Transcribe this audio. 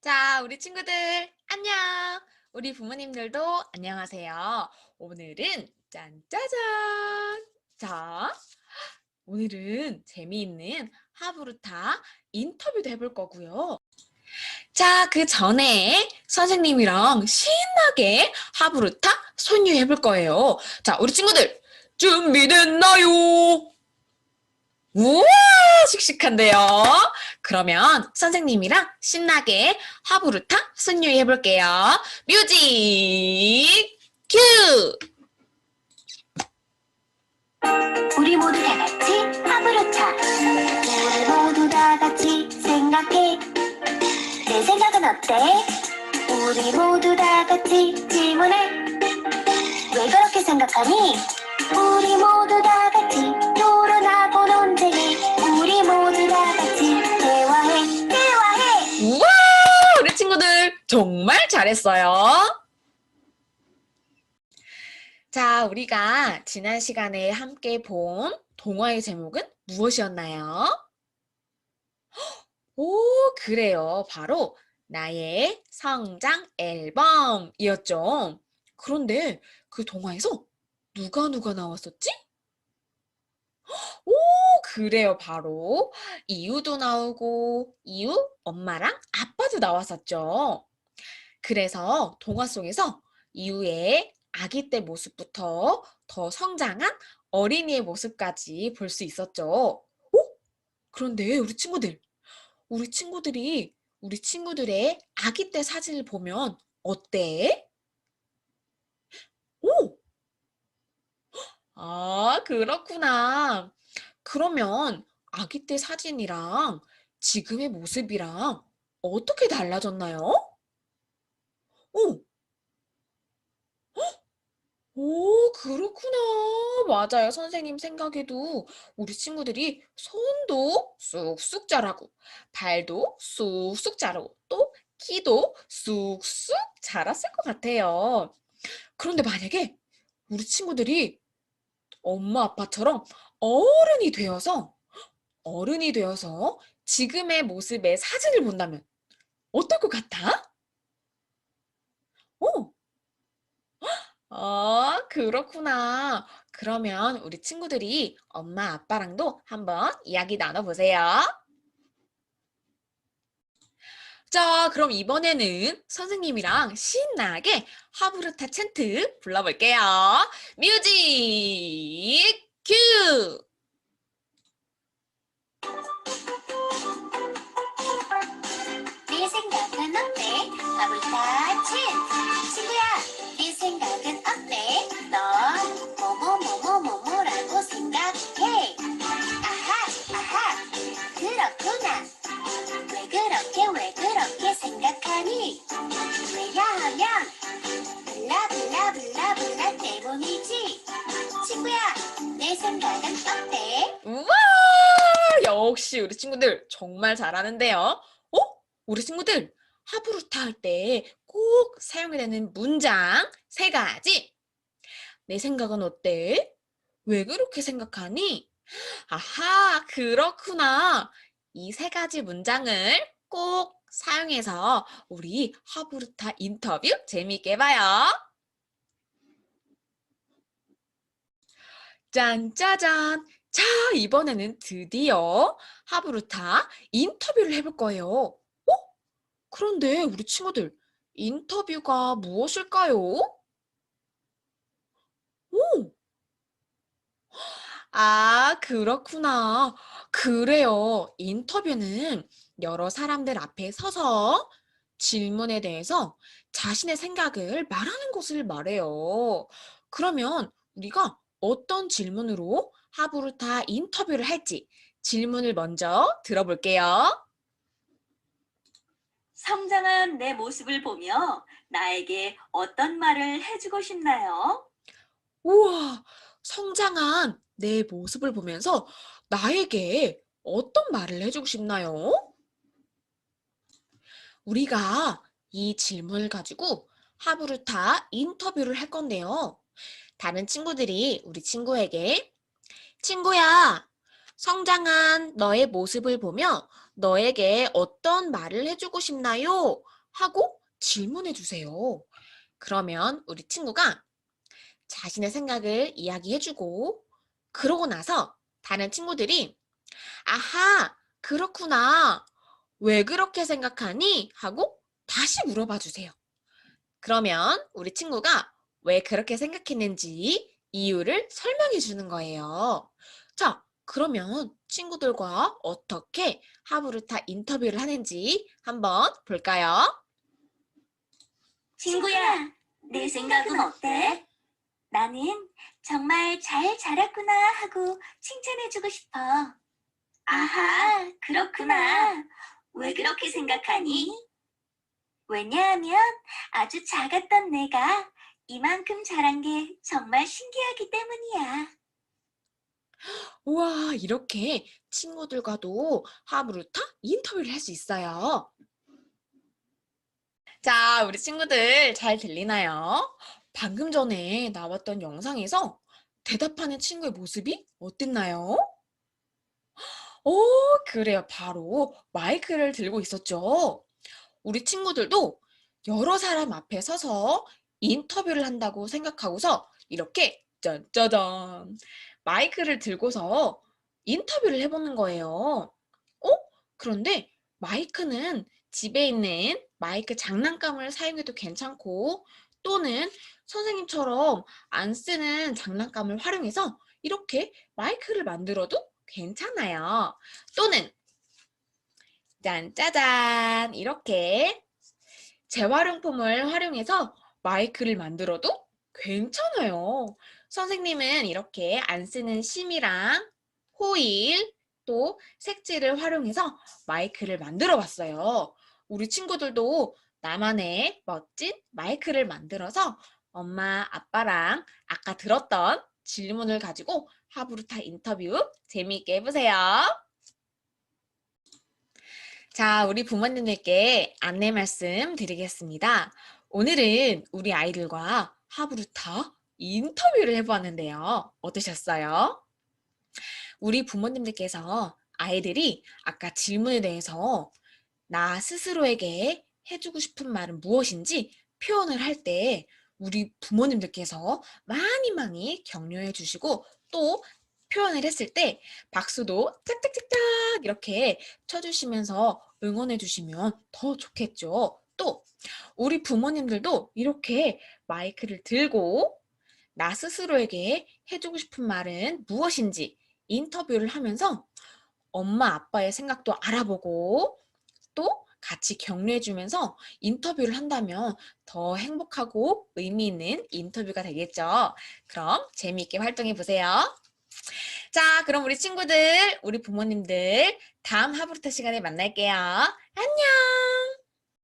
자, 우리 친구들 안녕. 우리 부모님들도 안녕하세요. 오늘은 짠짜잔. 자, 오늘은 재미있는 하부르타 인터뷰도 해볼 거고요. 자, 그 전에 선생님이랑 신나게 하부르타 손유 해볼 거예요. 자, 우리 친구들 준비됐나요? 우와, 씩씩한데요. 그러면 선생님이랑 신나게 하부르타 손유이 해볼게요. 뮤직 큐! 우리 모두 다 같이 하부르차 우리 모두 다 같이 생각해 내 생각은 어때? 우리 모두 다 같이 질문해 왜 그렇게 생각하니? 우리 모두 다 같이 정말 잘했어요. 자, 우리가 지난 시간에 함께 본 동화의 제목은 무엇이었나요? 오, 그래요. 바로 나의 성장 앨범이었죠. 그런데 그 동화에서 누가 누가 나왔었지? 오, 그래요. 바로 이유도 나오고 이유, 엄마랑 아빠도 나왔었죠. 그래서 동화 속에서 이유의 아기 때 모습부터 더 성장한 어린이의 모습까지 볼 수 있었죠. 오? 그런데 우리 친구들, 우리 친구들이 우리 친구들의 아기 때 사진을 보면 어때? 오! 아, 그렇구나. 그러면 아기 때 사진이랑 지금의 모습이랑 어떻게 달라졌나요? 오! 오, 그렇구나. 맞아요. 선생님 생각에도 우리 친구들이 손도 쑥쑥 자라고, 발도 쑥쑥 자라고, 또 키도 쑥쑥 자랐을 것 같아요. 그런데 만약에 우리 친구들이 엄마 아빠처럼 어른이 되어서, 어른이 되어서 지금의 모습의 사진을 본다면 어떨 것 같아? 오! 어, 그렇구나. 그러면 우리 친구들이 엄마 아빠랑도 한번 이야기 나눠보세요. 자, 그럼 이번에는 선생님이랑 신나게 하부르타 챈트 불러볼게요. 뮤직 큐! 네 생각은 어때? 하부르타 친 친구야 네 생각은 어때? 넌 뭐뭐 뭐뭐 뭐뭐라고 생각해 아하 아하 그렇구나 왜 그렇게 왜 그렇게 생각하니 왜냐하면 블라 블라 블라 블라 때문이지 친구야 내 생각은 어때? 우와! 역시 우리 친구들 정말 잘하는데요. 어? 우리 친구들 하부르타 할 때 꼭 사용해야 되는 문장 세 가지. 내 생각은 어때? 왜 그렇게 생각하니? 아하, 그렇구나. 이 세 가지 문장을 꼭 사용해서 우리 하부르타 인터뷰 재미있게 봐요. 짠 짜잔! 자, 이번에는 드디어 하부르타 인터뷰를 해볼 거예요. 어? 그런데 우리 친구들, 인터뷰가 무엇일까요? 오! 아, 그렇구나. 그래요. 인터뷰는 여러 사람들 앞에 서서 질문에 대해서 자신의 생각을 말하는 것을 말해요. 그러면 우리가 어떤 질문으로 하부르타 인터뷰를 할지 질문을 먼저 들어볼게요. 성장한 내 모습을 보며 나에게 어떤 말을 해주고 싶나요? 우와, 성장한 내 모습을 보면서 나에게 어떤 말을 해주고 싶나요? 우리가 이 질문을 가지고 하부르타 인터뷰를 할 건데요. 다른 친구들이 우리 친구에게 친구야, 성장한 너의 모습을 보며 너에게 어떤 말을 해주고 싶나요? 하고 질문해 주세요. 그러면 우리 친구가 자신의 생각을 이야기해 주고 그러고 나서 다른 친구들이 아하, 그렇구나. 왜 그렇게 생각하니? 하고 다시 물어봐 주세요. 그러면 우리 친구가 왜 그렇게 생각했는지 이유를 설명해 주는 거예요. 자, 그러면 친구들과 어떻게 하부르타 인터뷰를 하는지 한번 볼까요? 친구야, 내 생각은 어때? 나는 정말 잘 자랐구나 하고 칭찬해주고 싶어. 아하, 그렇구나. 왜 그렇게 생각하니? 왜냐하면 아주 작았던 내가 이만큼 자란 게 정말 신기하기 때문이야. 우와, 이렇게 친구들과도 하부르타 인터뷰를 할 수 있어요. 자, 우리 친구들 잘 들리나요? 방금 전에 나왔던 영상에서 대답하는 친구의 모습이 어땠나요? 오, 그래요. 바로 마이크를 들고 있었죠. 우리 친구들도 여러 사람 앞에 서서 인터뷰를 한다고 생각하고서 이렇게 짠짜잔 마이크를 들고서 인터뷰를 해보는 거예요. 어? 그런데 마이크는 집에 있는 마이크 장난감을 사용해도 괜찮고 또는 선생님처럼 안 쓰는 장난감을 활용해서 이렇게 마이크를 만들어도 괜찮아요. 또는 짠 짜잔 이렇게 재활용품을 활용해서 마이크를 만들어도 괜찮아요. 선생님은 이렇게 안 쓰는 심이랑 호일 또 색지를 활용해서 마이크를 만들어 봤어요. 우리 친구들도 나만의 멋진 마이크를 만들어서 엄마, 아빠랑 아까 들었던 질문을 가지고 하부르타 인터뷰 재미있게 해보세요. 자, 우리 부모님들께 안내 말씀 드리겠습니다. 오늘은 우리 아이들과 하부르타 인터뷰를 해보았는데요. 어떠셨어요? 우리 부모님들께서 아이들이 아까 질문에 대해서 나 스스로에게 해주고 싶은 말은 무엇인지 표현을 할 때 우리 부모님들께서 많이 많이 격려해 주시고 또 표현을 했을 때 박수도 짝짝짝짝 이렇게 쳐주시면서 응원해 주시면 더 좋겠죠. 또 우리 부모님들도 이렇게 마이크를 들고 나 스스로에게 해주고 싶은 말은 무엇인지 인터뷰를 하면서 엄마 아빠의 생각도 알아보고 또 같이 격려해주면서 인터뷰를 한다면 더 행복하고 의미 있는 인터뷰가 되겠죠. 그럼 재미있게 활동해 보세요. 자, 그럼 우리 친구들, 우리 부모님들 다음 하부르타 시간에 만날게요. 안녕!